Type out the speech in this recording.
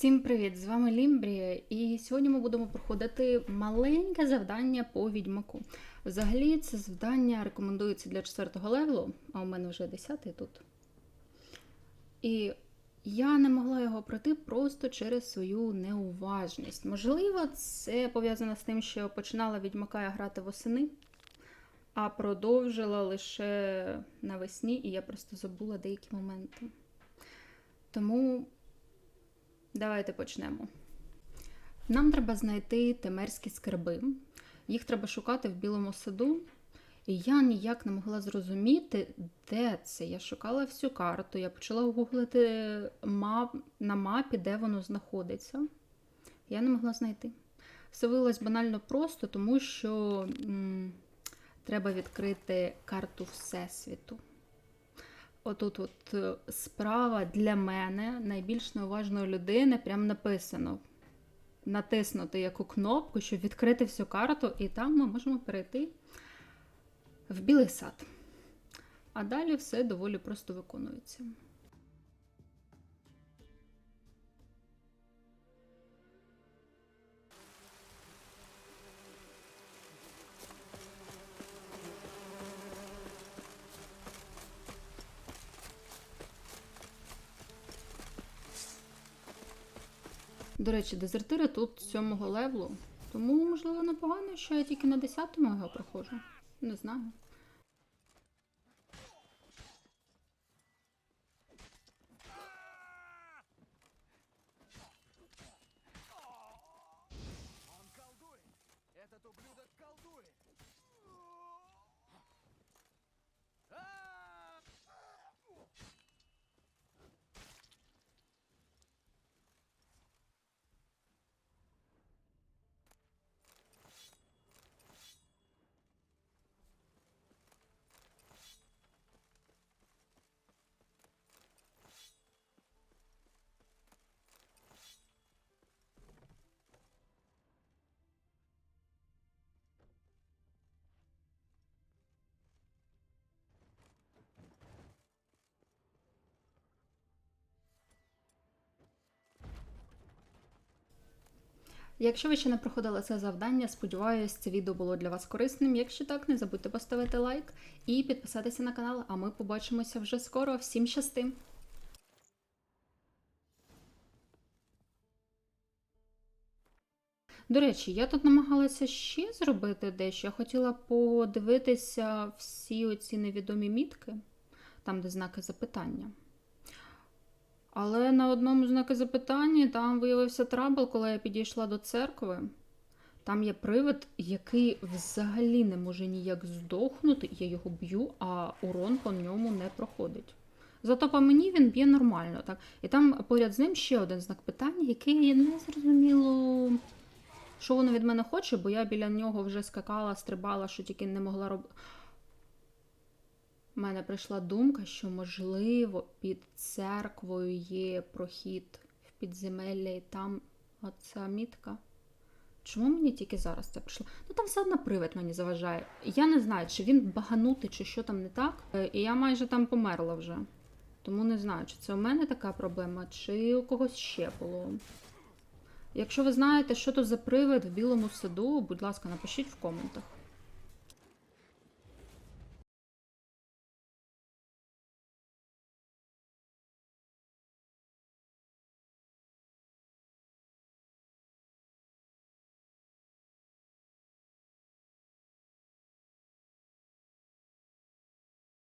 Всім привіт! З вами Лімбрія, і сьогодні ми будемо проходити маленьке завдання по відьмаку. Взагалі, це завдання рекомендується для 4 левелу, а у мене вже 10 тут. І я не могла його пройти просто через свою неуважність. Можливо, це пов'язано з тим, що починала відьмака я грати восени, а продовжила лише навесні, і я просто забула деякі моменти. Тому Давайте почнемо. Нам треба знайти темерські скарби. Їх треба шукати в білому саду. І я ніяк не могла зрозуміти, де це. Я шукала всю карту, я почала гуглити мап, на мапі, де воно знаходиться. Я не могла знайти. Все виявилось банально просто, тому що м, треба відкрити карту Всесвіту. Отут от е, справа для мене, найбільш неуважної людини, прям написано. Натиснути яку кнопку, щоб відкрити всю карту, і там ми можемо перейти в білий сад. А далі все доволі просто виконується. До речі, дезертири тут сьомого левлу, тому, можливо, непогано, що я тільки на 10-му його проходжу. Не знаю. Этот Якщо ви ще не проходили це завдання, сподіваюся, це відео було для вас корисним. Якщо так, не забудьте поставити лайк і підписатися на канал, а ми побачимося вже скоро. Всім щасти! До речі, я тут намагалася ще зробити дещо. Я хотіла подивитися всі оці невідомі мітки, там, де знаки запитання. Але на одному знаку запитання там виявився трабл, коли я підійшла до церкви. Там є привид, який взагалі не може ніяк здохнути. Я його б'ю, а урон по ньому не проходить. Зато по мені він б'є нормально. так. І там поряд з ним ще один знак питання, який не зрозуміло, що воно від мене хоче, бо я біля нього вже скакала, стрибала, що тільки не могла робити. У мене прийшла думка, що, можливо, під церквою є прохід в підземелля, і там оця мітка. Чому мені тільки зараз це прийшло? Ну там все одно привид мені заважає. Я не знаю, чи він баганутий, чи що там не так. Е, І я майже там померла вже. Тому не знаю, чи це у мене така проблема, чи у когось ще було. Якщо ви знаєте, що то за привид в білому саду, будь ласка, напишіть в коментах.